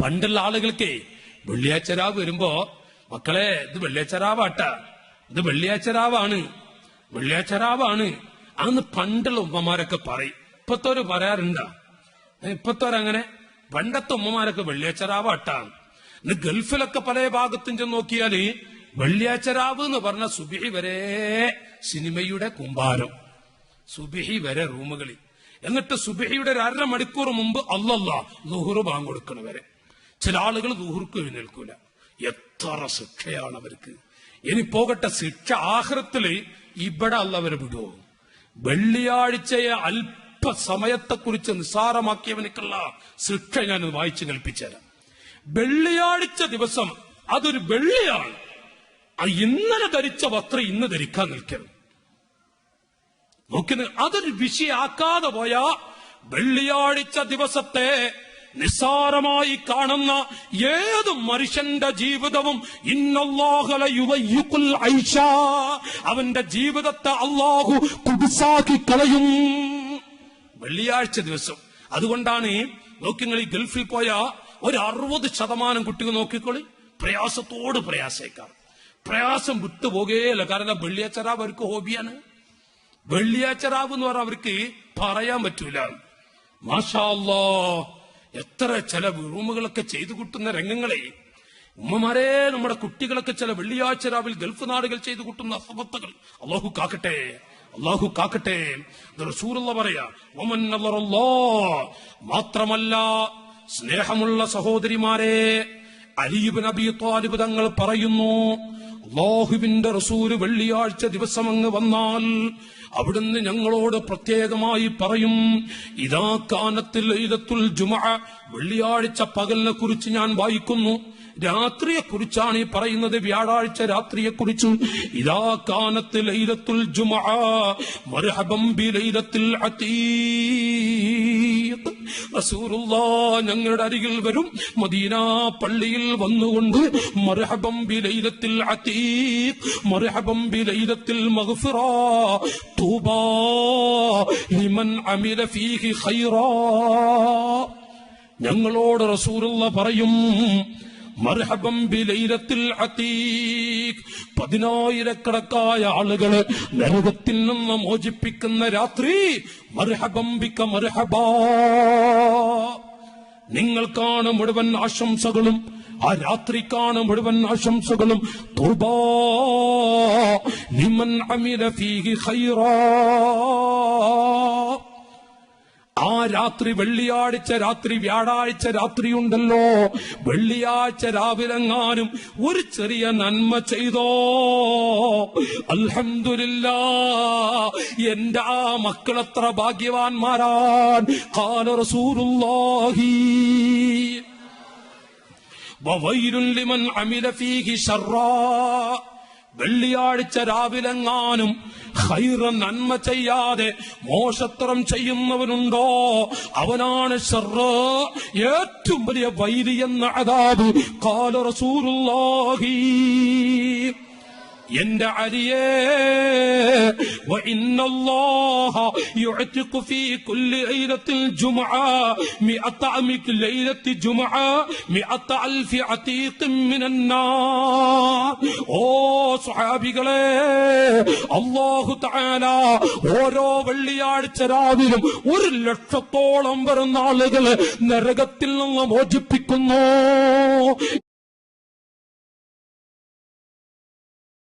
പണ്ടുള്ള ആളുകൾക്ക് വെള്ളിയാഴ്ച രാവ് വരുമ്പോ മക്കളെ ഇത് വെള്ളിയാഴ്ച രാവാട്ട. ഇത് വെള്ളിയാഴ്ച രാവാണ്. വെള്ളിയാഴ്ച രാവാണ്. അന്ന് പണ്ടുള്ള ഉമ്മമാരൊക്കെ പറയും. ഇപ്പത്തോര് പറയാറുണ്ടാ. ഇപ്പത്തോരങ്ങനെ? പണ്ടത്തെ ഉമ്മമാരൊക്കെ വെള്ളിയാഴ്ച രാവാട്ടാണ് ഇന്ന് ഗൾഫിലൊക്കെ പല ഭാഗത്തും ചെന്ന് നോക്കിയാൽ വെള്ളിയാഴ്ച രാവ് എന്ന് പറഞ്ഞ സുബിഹി വരെ സിനിമയുടെ കുമ്പാരം. സുബിഹി വരെ റൂമുകളിൽ എന്നിട്ട് സുബിഹിയുടെ ഒരു അര മണിക്കൂർ മുമ്പ് അല്ലല്ല നുഹുറു ബാങ്ക് ചില ആളുകൾ ലുഹുർക്ക് എഴുന്നേൽക്കൂല. എത്ര ശിക്ഷയാണ് അവർക്ക്. ഇനി പോകട്ടെ ശിക്ഷ ആഹ്രത്തിൽ ഇവിടെ അല്ല അവരെ വിടുവോ? വെള്ളിയാഴ്ചയെ അല്പസമയത്തെക്കുറിച്ച് നിസ്സാരമാക്കിയവനക്കുള്ള ശിക്ഷ ഞാൻ വായിച്ചു കൽപ്പിച്ചുതരാം. വെള്ളിയാഴ്ച ദിവസം അതൊരു വെള്ളിയാണ്. ഇന്നലെ ധരിച്ച വസ്ത്രം ഇന്ന് ധരിക്കാൻ നിൽക്കരുത്. നോക്കുന്നത് അതൊരു വിഷയാക്കാതെ പോയാ വെള്ളിയാഴ്ച ദിവസത്തെ നിസ്സാരമായി കാണുന്ന ഏത് മനുഷ്യന്റെ ജീവിതവും ഇന്നല്ലാഹല ഐഷ. അവന്റെ ജീവിതത്തെ അള്ളാഹു കുടിസാക്കി കളയും. വെള്ളിയാഴ്ച ദിവസം. അതുകൊണ്ടാണ് നോക്കിങ്ങൾ ഈ ഗൾഫിൽ പോയ ഒരു അറുപത് ശതമാനം കുട്ടികൾ നോക്കിക്കോളി. പ്രയാസത്തോട് പ്രയാസേക്കാർ. പ്രയാസം വിട്ടുപോകുകയല്ല കാരണം വെള്ളിയാഴ്ച രാവ് അവർക്ക് ഹോബിയാണ്. വെള്ളിയാഴ്ച എന്ന് പറഞ്ഞാൽ അവർക്ക് പറയാൻ പറ്റൂല. മാഷാ അല്ലാ എത്ര ചില റൂമുകളൊക്കെ ചെയ്തു കൂട്ടുന്ന രംഗങ്ങളെ ഉമ്മമാരെ നമ്മുടെ കുട്ടികളൊക്കെ ചില വെള്ളിയാഴ്ച രാവിൽ ഗൾഫ് നാടുകൾ ചെയ്തു കൂട്ടുന്ന അസമത്തകൾ അള്ളാഹു കാക്കട്ടെ അള്ളാഹു കാക്കട്ടെ നളറല്ലാ. മാത്രമല്ല സ്നേഹമുള്ള സഹോദരിമാരെ അലീബ് നബി താലിബ് തങ്ങൾ പറയുന്നു അള്ളാഹുവിന്റെ റസൂര് വെള്ളിയാഴ്ച ദിവസം അങ്ങ് വന്നാൽ അവിടുന്ന് ഞങ്ങളോട് പ്രത്യേകമായി പറയും ഇതാ കാനത്തിൽ ലൈലത്തുൽ ജുമ വെള്ളിയാഴ്ച പകലിനെ കുറിച്ച് ഞാൻ വായിക്കുന്നു. രാത്രിയെ കുറിച്ചാണ് ഈ പറയുന്നത് വ്യാഴാഴ്ച രാത്രിയെ കുറിച്ച് ഇതാ കാനത്ത് ലൈലത്തുൽ ജുമഅ മർഹബം ബി ലൈലത്തിൽ അതീഖ് ഞങ്ങളുടെ അരികിൽ വരും. മദീന പള്ളിയിൽ വന്നുകൊണ്ട് മർഹബം ബി ലൈലത്തിൽ അതീഖ് മർഹബം ബി ലൈലത്തിൽ മഗ്ഫിറ തൂബാ ലിമൻ അമില ഫീഹി ഖൈറാ. ഞങ്ങളോട് റസൂറുള്ള പറയും മർഹബം ബി ലൈലത്തിൽ അതീഖ് പതിനായിരക്കണക്കായ ആളുകളെ നരകത്തിൽ നിന്ന് മോചിപ്പിക്കുന്ന രാത്രി മർഹബം ബിക്ക മർഹബാ. നിങ്ങൾക്കാണ് മുഴുവൻ ആശംസകളും ആ രാത്രിക്കാണ് മുഴുവൻ ആശംസകളും. ലിമൻ അമില ഫീഹി ഖൈറാ. ആ രാത്രി വെള്ളിയാഴ്ച രാത്രി വ്യാഴാഴ്ച രാത്രിയുണ്ടല്ലോ. വെള്ളിയാഴ്ച രാവിലെങ്ങാനും ഒരു ചെറിയ നന്മ ചെയ്തോ? അൽഹംദുലില്ലാ എന്റെ ആ മക്കളെത്ര ഭാഗ്യവാന്മാരാൻ കാല റസൂലുള്ളാഹി. വവൈലുൻ ലിമൻ അമില ഫീഹി ശർറാ വെള്ളിയാഴ്ച രാവിലെങ്ങാനും ഹൈറ നന്മ ചെയ്യാതെ മോശത്തരം ചെയ്യുന്നവനുണ്ടോ? അവനാണ് ഏറ്റവും വലിയ വൈരി എന്ന അതാബ് കാല റസൂലുള്ളാഹി. എന്റെ അരിയേ അള്ളാഹു ഓരോ വെള്ളിയാഴ്ച രാവിലും ഒരു ലക്ഷത്തോളം വരുന്ന ആളുകളെ നരകത്തിൽ നിന്ന് മോചിപ്പിക്കുന്നു.